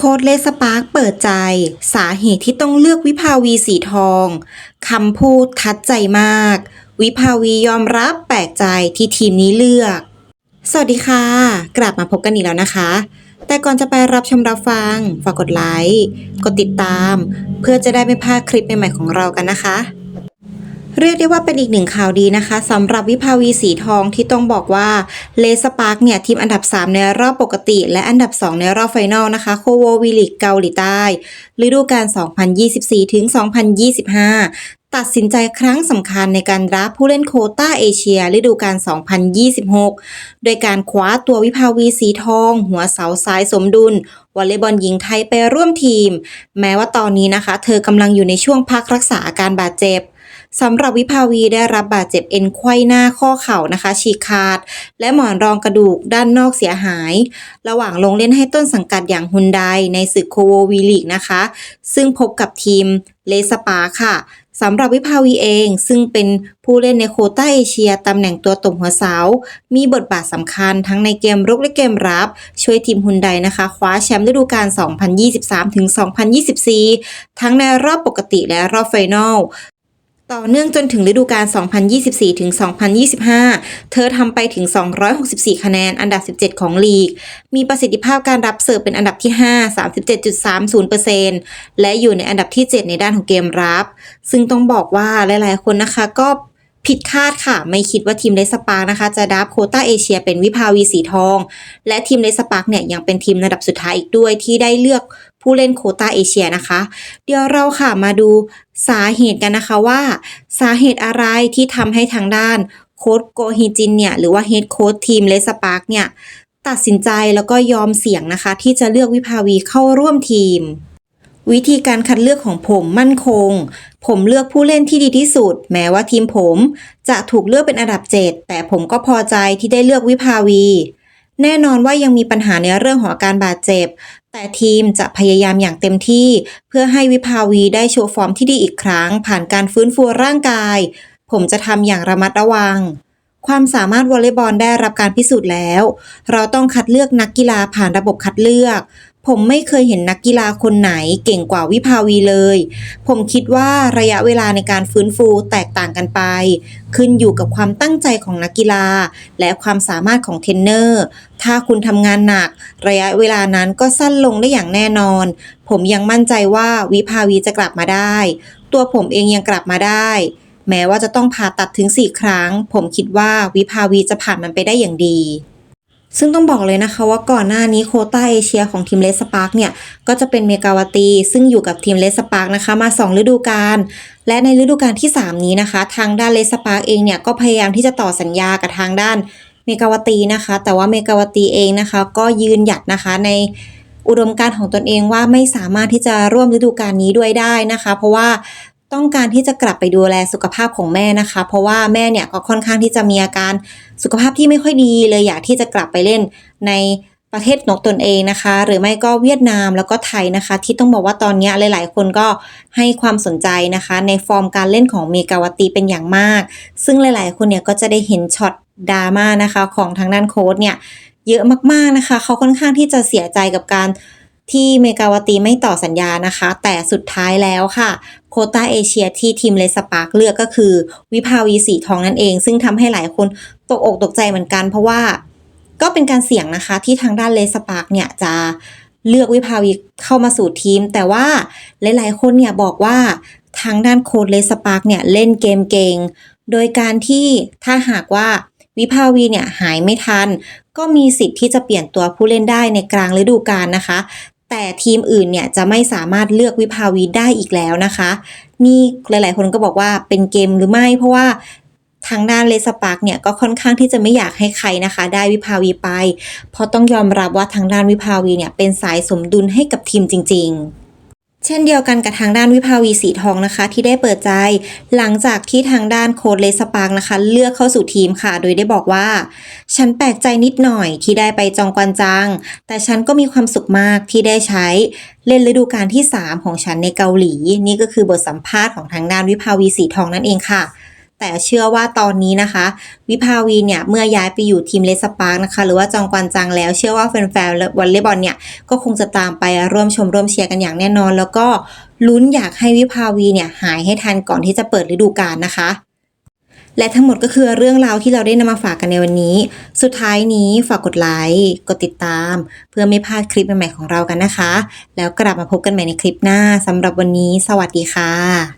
โคดเลสปาร์กเปิดใจ สาเหตุที่ต้องเลือกวิภาวีสีทองคำพูดทัดใจมาก วิภาวียอมรับแปลกใจที่ทีมนี้เลือก สวัสดีค่ะ กลับมาพบกันอีกแล้วนะคะ แต่ก่อนจะไปรับชมรับฟัง ฝากกดไลค์ กดติดตาม เพื่อจะได้ไม่พลาดคลิปใหม่ๆของเรากันนะคะ เรียกได้ว่าเป็นอีกหนึ่งข่าวดีนะคะสำหรับวิภาวีสีทองที่ต้องบอกว่าเลสปาร์กเนี่ยทีมอันดับ 3 ในรอบปกติ และอันดับ 2 ในรอบไฟนอลนะคะโคโววีลิกเกาหลีใต้ฤดูกาล 2024 ถึง 2025ตัดสินใจครั้งสำคัญในการรับผู้เล่นโคต้าเอเชียฤดูกาล 2026 โดยการคว้าตัววิภาวีสีทอง หัวเสาซ้ายสมดุลวอลเลย์บอลหญิงไทยไปร่วมทีม แม้ว่าตอนนี้นะคะ เธอกำลังอยู่ในช่วงพักรักษาอาการบาดเจ็บ สำหรับวิภาวีได้รับบาดเจ็บเอ็นไขว้หน้าข้อเข่านะคะ ฉีกขาด และหมอนรองกระดูกด้านนอกเสียหาย ระหว่างลงเล่นให้ต้นสังกัดอย่างฮุนไดในศึกโคโววีลีกนะคะ ซึ่งพบกับทีมเลสปาค่ะสำหรับวิภาวีเองซึ่งเป็นผู้เล่นในโคต้าเอเชียตำแหน่งตัวตบหัวเสา มีบทบาทสำคัญทั้งในเกมรุกและเกมรับ ช่วยทีมฮุนไดนะคะ คว้าแชมป์ฤดูกาล 2023-2024 ทั้งในรอบปกติและรอบไฟนอล ต่อเนื่องจนถึงฤดูกาล 2024 ถึง 2025 เธอทำไปถึง 264 คะแนน อันดับ 17 ของลีก มีประสิทธิภาพการรับเสิร์ฟเป็นอันดับที่ 5 37.30%และอยู่ในอันดับที่ 7 ในด้านของเกมรับ ซึ่งต้องบอกว่าหลาย ๆ คนนะคะก็ผิดคาดค่ะ ไม่คิดว่าทีมเลสปาร์กนะคะ จะดับโคต้าเอเชียเป็นวิภาวีสีทอง และทีมเลสปาร์กเนี่ยยังเป็นทีมระดับสุดท้ายอีกด้วยที่ได้เลือก ผู้เล่นโควต้าเอเชียนะคะ เดี๋ยวเราค่ะมาดูสาเหตุกันนะคะว่า สาเหตุอะไรที่ทำให้ทางด้านโค้ดโกฮิจินเนี่ยหรือว่าเฮดโค้ดทีมเลสปาร์กเนี่ยตัดสินใจแล้วก็ยอมเสี่ยงนะคะ ที่จะเลือกวิภาวีเข้าร่วมทีม วิธีการคัดเลือกของผมมั่นคง ผมเลือกผู้เล่นที่ดีที่สุด แม้ว่าทีมผมจะถูกเลือกเป็นอันดับ 7 แต่ผมก็พอใจที่ได้เลือกวิภาวี แน่นอนว่ายังมีปัญหาในเรื่องของอาการบาดเจ็บ แต่ทีมจะพยายามอย่างเต็มที่ เพื่อให้วิภาวีได้โชว์ฟอร์มที่ดีอีกครั้ง ผ่านการฟื้นฟูร่างกาย ผมจะทำอย่างระมัดระวัง ความสามารถวอลเลย์บอลได้รับการพิสูจน์แล้ว เราต้องคัดเลือกนักกีฬาผ่านระบบคัดเลือก ผมไม่เคยเห็นนักกีฬาคนไหนเก่งกว่าวิภาวีเลย ผมคิดว่าระยะเวลาในการฟื้นฟูแตกต่างกันไป ขึ้นอยู่กับความตั้งใจของนักกีฬา และความสามารถของเทรนเนอร์ ถ้าคุณทำงานหนัก ระยะเวลานั้นก็สั้นลงได้อย่างแน่นอน ผมยังมั่นใจว่าวิภาวีจะกลับมาได้ ตัวผมเองยังกลับมาได้ แม้ว่าจะต้องผ่าตัดถึง 4 ครั้ง ผมคิดว่าวิภาวีจะผ่านมันไปได้อย่างดี ซึ่งต้องบอกเลยนะคะว่าก่อนหน้านี้โคต้าเอเชียของทีมเลสปาร์กเนี่ยก็จะเป็นเมกาวตี ซึ่งอยู่กับทีมเลสปาร์กนะคะมา 2 ฤดูกาลและในฤดูกาลที่ 3 นี้นะคะ ทางด้านเลสปาร์กเองเนี่ยก็พยายามที่จะต่อสัญญากับทางด้านเมกาวตีนะคะ แต่ว่าเมกาวตีเองนะคะ ก็ยืนหยัดนะคะในอุดมการณ์ของตนเองว่าไม่สามารถที่จะร่วมฤดูกาลนี้ด้วยได้นะคะ เพราะว่า ต้องการที่จะกลับไปดูแลสุขภาพของแม่นะคะ เพราะว่าแม่เนี่ยก็ค่อนข้างที่จะมีอาการสุขภาพที่ไม่ค่อยดี เลยอยากที่จะกลับไปเล่นในประเทศนกตนเองนะคะ หรือไม่ก็เวียดนามแล้วก็ไทยนะคะ ที่ต้องบอกว่าตอนนี้หลาย ๆ คนก็ให้ความสนใจนะคะ ในฟอร์มการเล่นของเมกาวตีเป็นอย่างมาก ซึ่งหลาย ๆ คนเนี่ยก็จะได้เห็นช็อตดราม่านะคะของทางด้านโค้ชเนี่ยเยอะมาก ๆ นะคะ เขาค่อนข้างที่จะเสียใจกับการ ที่เมกาวตีไม่ต่อสัญญานะคะ แต่สุดท้ายแล้วค่ะ โคต้าเอเชียที่ทีมเลสปาร์กเลือกก็คือ วิภาวีสีทองนั่นเอง ซึ่งทำให้หลายคนตกอกตกใจเหมือนกัน เพราะว่าก็เป็นการเสี่ยงนะคะที่ทางด้านเลสปาร์กเนี่ยจะเลือกวิภาวีเข้ามาสู่ทีม แต่ว่าหลาย ๆ คนเนี่ยบอกว่าทางด้านโค้ดเลสปาร์กเนี่ยเล่นเกมเก่ง โดยการที่ถ้าหากว่าวิภาวีเนี่ยหายไม่ทัน ก็มีสิทธิ์ที่จะเปลี่ยนตัวผู้เล่นได้ในกลางฤดูกาลนะคะ แต่ทีมอื่นเนี่ยจะไม่สามารถเลือกวิภาวีได้อีกแล้วนะคะ นี่หลาย ๆ คนก็บอกว่าเป็นเกมหรือไม่ เพราะว่าทางด้านเลสปาร์กเนี่ยก็ค่อนข้างที่จะไม่อยากให้ใครนะคะ ได้วิภาวีไป เพราะต้องยอมรับว่าทางด้านวิภาวีเนี่ยเป็นสายสมดุลให้กับทีมจริง ๆ เช่นเดียวกันกับทางด้านวิภาวีสีทองนะคะ ที่ได้เปิดใจ หลังจากที่ทางด้านโค้ดเลสปาร์กนะคะ เลือกเข้าสู่ทีมค่ะ โดยได้บอกว่า ฉันแปลกใจนิดหน่อยที่ได้ไปจองกวนจัง แต่ฉันก็มีความสุขมากที่ได้ใช้เล่นฤดูกาลที่ 3 ของฉันในเกาหลี นี่ก็คือบทสัมภาษณ์ของทางด้านวิภาวีสีทองนั่นเองค่ะ แต่เชื่อว่าตอนนี้นะคะ วิภาวีเนี่ยเมื่อย้ายไปอยู่ทีมเลสปาร์กนะคะ หรือว่าจองกวนจังแล้วเชื่อว่าแฟนๆวอลเลย์บอลเนี่ยก็คงจะตามไปร่วมชมร่วมเชียร์กันอย่างแน่นอน แล้วก็ลุ้นอยากให้วิภาวีเนี่ยหายให้ทันก่อนที่จะเปิดฤดูกาลนะคะและทั้งหมดก็คือเรื่องราวที่เราได้นำมาฝากกันในวันนี้ สุดท้ายนี้ฝากกดไลค์ กดติดตาม เพื่อไม่พลาดคลิปใหม่ๆของเรากันนะคะ แล้วกลับมาพบกันใหม่ในคลิปหน้าสำหรับวันนี้ สวัสดีค่ะ